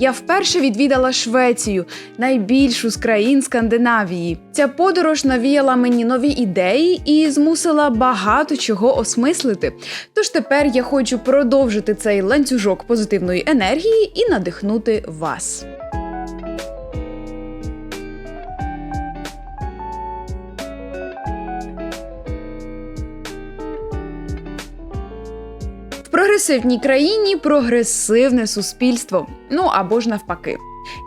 Я вперше відвідала Швецію, найбільшу з країн Скандинавії. Ця подорож навіяла мені нові ідеї і змусила багато чого осмислити. Тож тепер я хочу продовжити цей ланцюжок позитивної енергії і надихнути вас. Прогресивній країні прогресивне суспільство. Ну або ж навпаки.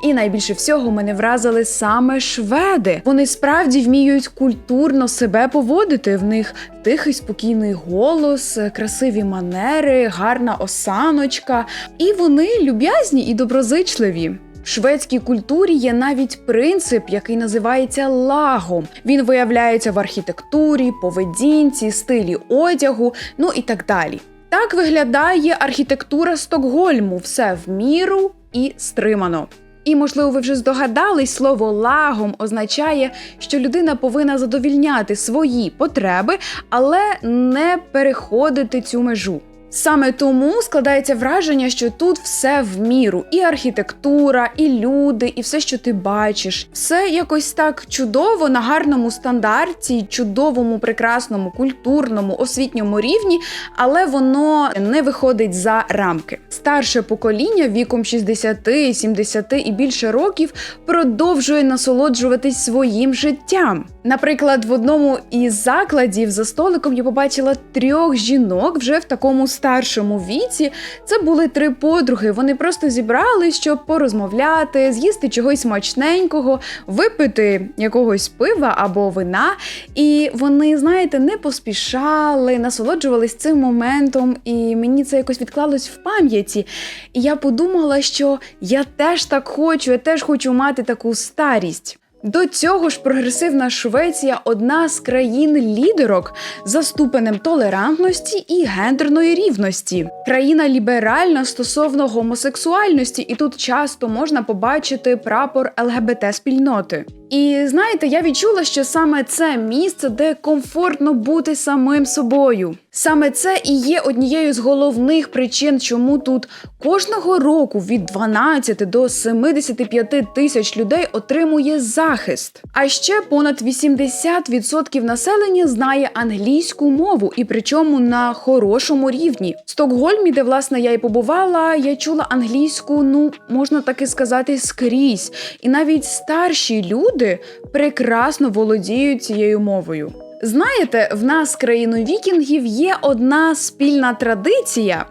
І найбільше всього мене вразили саме шведи. Вони справді вміють культурно себе поводити. В них тихий спокійний голос, красиві манери, гарна осаночка. І вони люб'язні і доброзичливі. В шведській культурі є навіть принцип, який називається лагом. Він виявляється в архітектурі, поведінці, стилі одягу, ну і так далі. Так виглядає архітектура Стокгольму, все в міру і стримано. І, можливо, ви вже здогадались, слово лагом означає, що людина повинна задовільняти свої потреби, але не переходити цю межу. Саме тому складається враження, що тут все в міру: і архітектура, і люди, і все, що ти бачиш, все якось так чудово на гарному стандарті, чудовому, прекрасному, культурному, освітньому рівні, але воно не виходить за рамки. Старше покоління віком 60, 70 і більше років продовжує насолоджуватись своїм життям. Наприклад, в одному із закладів за столиком я побачила трьох жінок вже в такому старшому віці. Це були три подруги. Вони просто зібрались, щоб порозмовляти, з'їсти чогось смачненького, випити якогось пива або вина. І вони, знаєте, не поспішали, насолоджувались цим моментом, і мені це якось відклалось в пам'яті. І я подумала, що я теж так хочу, я теж хочу мати таку старість. До цього ж прогресивна Швеція одна з країн-лідерок за ступенем толерантності і гендерної рівності. Країна ліберальна стосовно гомосексуальності, і тут часто можна побачити прапор ЛГБТ-спільноти. І знаєте, я відчула, що саме це місце, де комфортно бути самим собою. Саме це і є однією з головних причин, чому тут кожного року від 12 до 75 тисяч людей отримує захист. А ще понад 80% населення знає англійську мову, і причому на хорошому рівні. В Стокгольмі, де власне я і побувала, я чула англійську, ну можна таки сказати, скрізь. І навіть старші люди прекрасно володіють цією мовою. Знаєте, в нас країну вікінгів є одна спільна традиція,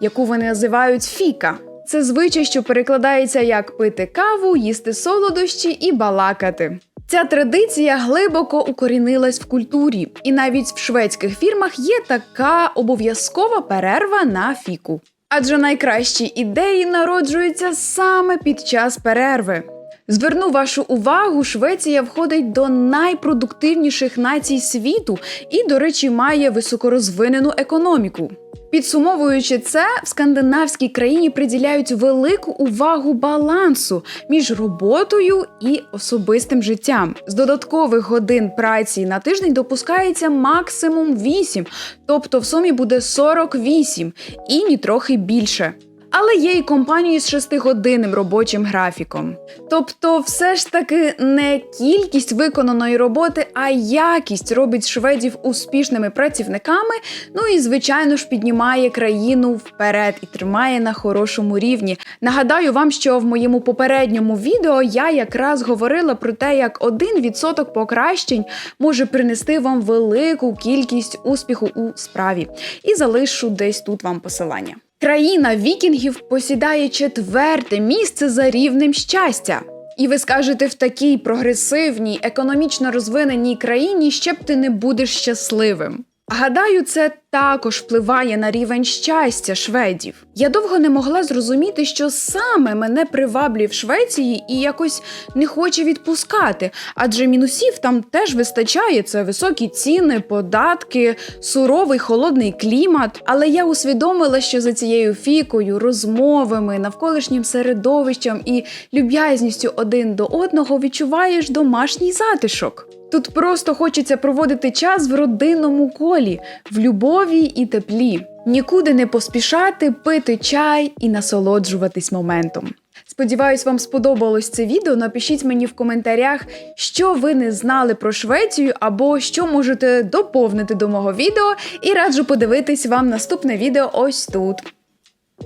яку вони називають фіка. Це звичай, що перекладається як пити каву, їсти солодощі і балакати. Ця традиція глибоко укорінилась в культурі, і навіть в шведських фірмах є така обов'язкова перерва на фіку. Адже найкращі ідеї народжуються саме під час перерви. Зверну вашу увагу, Швеція входить до найпродуктивніших націй світу і, до речі, має високорозвинену економіку. Підсумовуючи це, в скандинавській країні приділяють велику увагу балансу між роботою і особистим життям. З додаткових годин праці на тиждень допускається максимум 8, тобто в сумі буде 48 і нітрохи більше. Але є і компанії з шестигодинним робочим графіком. Тобто, все ж таки не кількість виконаної роботи, а якість робить шведів успішними працівниками. Ну і звичайно ж піднімає країну вперед і тримає на хорошому рівні. Нагадаю вам, що в моєму попередньому відео я якраз говорила про те, як один відсоток покращень може принести вам велику кількість успіху у справі. І залишу десь тут вам посилання. Країна вікінгів посідає четверте місце за рівнем щастя. І ви скажете, в такій прогресивній, економічно розвиненій країні ще б ти не будеш щасливим. Гадаю, це також впливає на рівень щастя шведів. Я довго не могла зрозуміти, що саме мене приваблює в Швеції і якось не хоче відпускати, адже мінусів там теж вистачає. Це високі ціни, податки, суровий холодний клімат. Але я усвідомила, що за цією фікою, розмовами, навколишнім середовищем і люб'язністю один до одного відчуваєш домашній затишок. Тут просто хочеться проводити час в родинному колі, в любові і теплі, нікуди не поспішати, пити чай і насолоджуватись моментом. Сподіваюсь, вам сподобалось це відео. Напишіть мені в коментарях, що ви не знали про Швецію, або що можете доповнити до мого відео, і раджу подивитись вам наступне відео ось тут.